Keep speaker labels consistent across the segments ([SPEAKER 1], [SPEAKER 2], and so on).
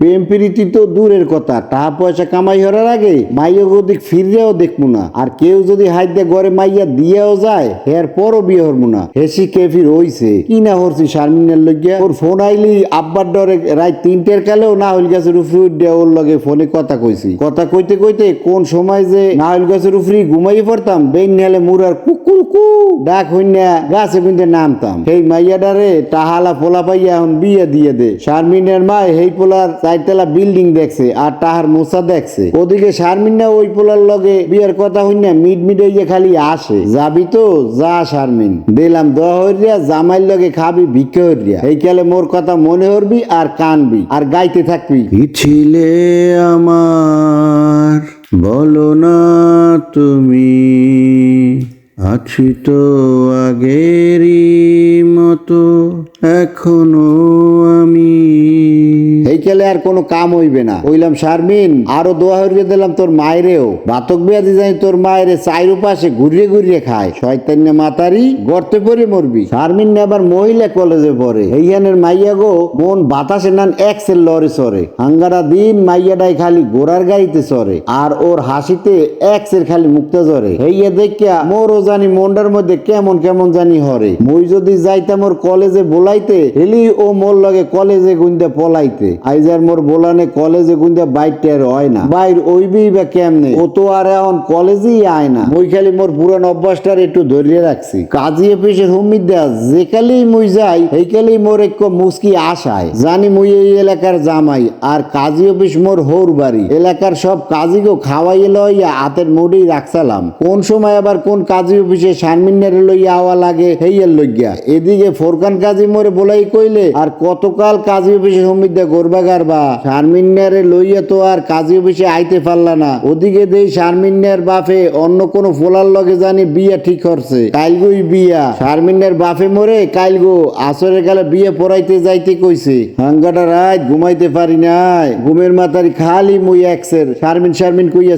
[SPEAKER 1] প্রেম প্রীতি তো দূরের কথা, টাকা পয়সা কামাই হওয়ার আগে মাইয়া গদিক ফিরলেও দেখব না। আর কেউ যদি হাইত দিয়ে ঘরে মাইয়া দিয়েও যায় এর পরও বিয়ে হরবো না। হেসি কেফির হইছে। কি না হরছি শারমিনের লইয়া ওর ফোন আইলি আব্বার ডরে রাত তিনটের কালেও না হইল গাছের উপরে উঠে ওর লগে ফোনে কথা কইছি। কথা কইতে কইতে কোন সময় যে না হইল গাছের উপরে ঘুমাই পড়তাম বেন নেলে মুরার কুকুল কু ডাক হইনা গাছে কিন্তু নামতাম। সেই মাইয়াডারে টাহালা পোলা পাইয়া এখন বিয়ে দিয়ে দে। শারমিনের মা হেই পোলার চারতলা বিল্ডিং দেখছে, আর তাহার মোসা দেখছে। ওদিকে শারমিনা ওই পোলার লগে বিয়ের কথা হই না মিড মিড হইয়া খালি আসে। যাবি তো, যা শারমিন। দিলাম দোয়া হইয়া জামাইর লগে খাবি, ভিক্ষা হইয়া এই কালে মোর কথা মনে হরবি আর কানবি, আর গাইতে থাকবি। ছিলে আমার? বলো না তুমি। আছি তো আগেরই মতো, এখনও কেলে আর কোনো কাম হইবে না। কইলাম, শারমিন, আরও দোয়া হরিয়ে দিলাম তোর মায়েরেও। বাতক বিয়া দি জানি তোর মায়ের চাইরু পাশে ঘুরিয়ে ঘুরিয়ে খায়। শয়তান্য মাতারি, গর্তে পরে মরবি। শারমিন আবার মহিলা কলেজে পড়ে। এইখানের মাইয়া গো, মন বাতাসে নান এক্সেল লরে সরে। হাঙ্গারা দিন মাইয়াটাই খালি গোড়ার গাড়িতে চড়ে আর ওর হাসিতে এক্সের খালি মুক্তা জরে হেইয়া দেখিয়া মোরও জানি মন্ডার মধ্যে কেমন কেমন জানি হরে। মুই যদি যাইতাম ওর কলেজে বোলাইতে, হেলি ও মোর লগে কলেজে গুন্দা পলাইতে। আইজার মোর বোলানে কলেজে গুন্দা বাইরটার হয় না। বাইর ওইবি বা কেমনে? ও তো আর এখন কলেজেই আয় না। মুই খালি মোর পুরান অভ্যাসটার একটু ধরিয়ে রাখছি। কাজী অফিসের হুমিদ দেয়া যে কালেই মুই যাই এই কালেই মোর এক মুস্কি আশায়। জানি মুই এই এলাকার জামাই, আর কাজী অফিস মোর হৌর বাড়ি। এলাকার সব কাজীকেও খাওয়াইয়ে লইয়া হাতের মুড়ি রাখসালাম কোন সময় আবার কোন কাজী অফিসে শানমিনারে লইয়া আওয়া লাগে, হেইয়ের লইয়া এদিকে ফোরকান কাজী মোরে বলাই কইলে, আর কতকাল কাজী অফিসে সমিধ্যা গরবা গারবা শারমিনারে লইয়া তো আর কাজী অফিসে আইতে না। ওদিকে দেই বাপে অন্য কোন ফোলার লগে জানি বিয়া ঠিক করছে। কাইলগুই বিয়া। বাপে মরে কাইলগো আসরের বিয়ে পড়াইতে যাইতে কইছে। হাঙ্গাটা রাত ঘুমাইতে পারি নাই। ঘুমের মাথারি খালি মুই একসের শারমিন শারমিন কইয়া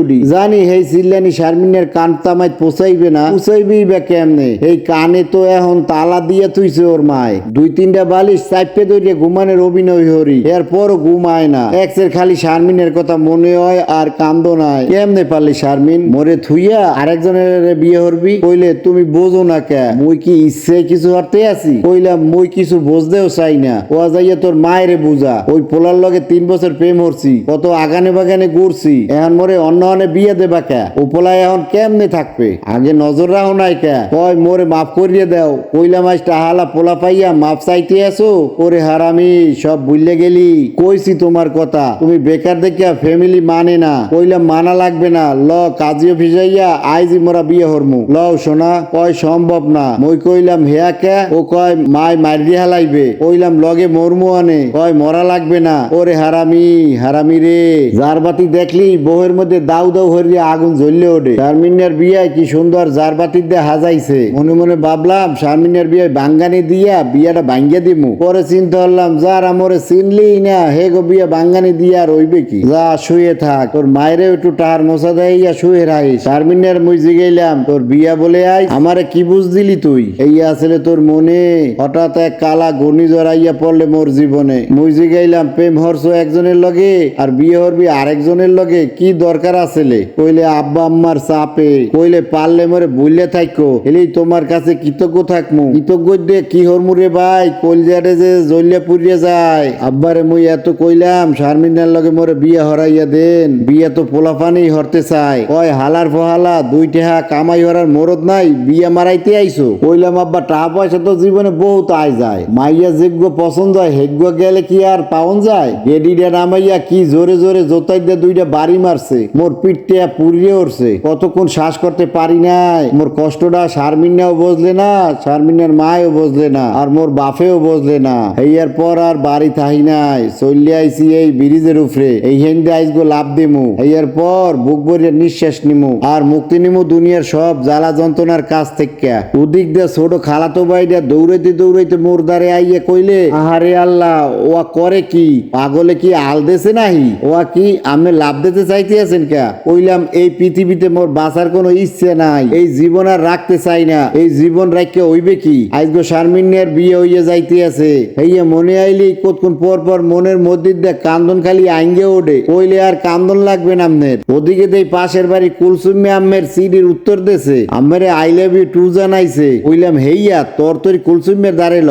[SPEAKER 1] উডি জানি হেই চিল্লানি শারমিনের কান তামাই পোষাইবে না। পোষাইবি বা কেমনে? এই কানে তো এখন তালা দিয়ে তুইছে ওর মায়। দুই তিনটা বালিশ চাইপে ধরিয়ে ঘুমানের অভিনয় হরি। এরপরও ঘুমায় না। এক্সের খালি শারমিনের কথা মনে হয় আর কান্দ নাই। কেমনে পারলি শারমিন? মরে থুইয়া আরেকজনের বিয়ে হরবি? কইলে, তুমি বোঝো না কে? মুই কি ইচ্ছে কিছু হরতে আছি? কইলাম মুই কিছু বুঝতেও চাই না। ও যাইয়া তোর মায়েরে বুঝা। ওই পোলার লগে তিন বছর প্রেম হরছি। কত আগানে বাগানে ঘুরছি। এখন মরে অন্য অনে বিয়ে দেবা কে? ও পোলায় এখন কেমনে থাকবে? আগে নজর রাখো নাই কে? কয়, মোরে মাফ করিয়ে দাও। কইলাম আজ টাহালা পোলা পাইয়া মাফ চাইতে আসো ওরে হারামি, সব ভুললে গেলি কইছি তোমার কথা। তুমি বেকার দেখিয়া ফ্যামিলি মানে না কইলাম মানা লাগবে না। ল, কাজী অফিসাইয়া আইজি মোরা বিয়ে হরমু। লও সোনা, কয় সম্ভব না। মই কইলাম, হেয়া কে? ও কয়, মাই মারি হালাইবে। কইলাম, লগে মরমু আনে। কয়, মরা লাগবে না। ওরে হারামি হারামি রে। জারবাতি দেখলি, বউয়ের মধ্যে দাউ দাউ হরিয়া আগুন জ্বললে ওঠে। শারমিনের বিয়ায় কি সুন্দর জারবাতি দিয়ে হাজাইছে। মনে মনে ভাবলাম, শারমিনের বিয়ায় বাঙ্গানি দিয়া বিয়াটা ভাঙ্গিয়া দিমু। পরে চিন্তা করলাম, যার আমরে চিনলি না, হে গো বিয়া বাঙ্গানি দিয়া রইবে কি? যা, শুয়ে থাক, তোর মায়েরে একটু টাহার মশা দেয়া শুয়ে রাখি শারমিনের মুই জিগাইলাম তোর বিয়া বলে আই আমারে কি বুঝ দিলি তুই? এই আসলে তোর মনে হঠাৎ এক কালা ঘূর্ণি জড়াইয়া পড়লে মোর জীবনে। মুই জিগাইলাম প্রেম হরছ একজনের লগে আর বিয়ে হরবি আরেকজনের লগে, কি দরকার আসলে? কইলে আব্বা আম্মার চাপে, কইলে পারলে মরে বললে থাকো এলেই তোমার কাছে কৃতজ্ঞ থাকমু। কৃতজ্ঞ দিয়ে কি হরমু রে ভাই, কলজারে যে জলিয়া পুড়িয়ে যায়। আব্বারে মুই এত কইলাম, শারমিনার লগে মোরে বিয়ে হরাইয়া দেন। বিয়ে তো পোলাপানি হরতে চাই কয়, হালার ফহালা, দুই টেহা কামাই হরার মরদ নাই, বিয়ে মারাইতে আইছো। কইলাম, আব্বা, টাকা পয়সা তো জীবনে বহুত আয় যায়। মাইয়া যোগ্য পছন্দ হয়, হেগ্য গেলে কি আর পাওন যায়? গেডিটা নামাইয়া কি জোরে জোরে জোতাই দিয়ে দুইটা বাড়ি মারছে। মোর পিঠটা পুড়িয়ে উঠছে। কতক্ষণ শ্বাস করতে পারি নাই। মোর কষ্টটা শারমিনাও বুঝলে না, শারমিনার মায়ও বুঝলে না, আর মোর বাপেও বুঝলে না। এইয়ার পর আর বাড়ি থাহি নাই, চলে আইছি এই ব্রিজের উপরে। এই হেন্দে আইসগো লাভ দিমু। এইয়ার পর বুক ভরিয়ে নিঃশ্বাস নিমু। আর মুক্তি নিমু দুনিয়ার সব জ্বালা যন্ত্রণার কাছ থেকে ওদিক দিয়ে ছোট খালাতো বাইটা দৌড়াইতে দৌড়াইতে মোর দ্বারে আইয়ে কইলে, আহারে আল্লাহ, ওয়া করে কি? পাগলে কি আল দেছে নাহি? ওয়া কি আমি লাভ দিতে চাইতে আছেন কে কইলাম, এই পৃথিবীতে মোর বাঁচার কোনো ইচ্ছে নাই। এই জীবন আর রাখতে চাই না। এই জীবন রাখতে হইবে কি? আজগো শারমিনের বিয়ে হইয়া যাইতে আছে হইয়া মনে আইলি কতক্ষণ পর পর মনের মসজিদ দেখ, কান্দন খালি আইঙ্গে ওঠে। কইলে আর কান্দন লাগবে না আমনের ওদিকে দেই পাশের বাড়ি কুলসুমি আম্মের সিডির উত্তর দেশে আম্মেরে আই লাভ ইউ টু জানাইছে। কইলাম, হেইয়া তোর তোর কুলসুমের দাঁড়াইল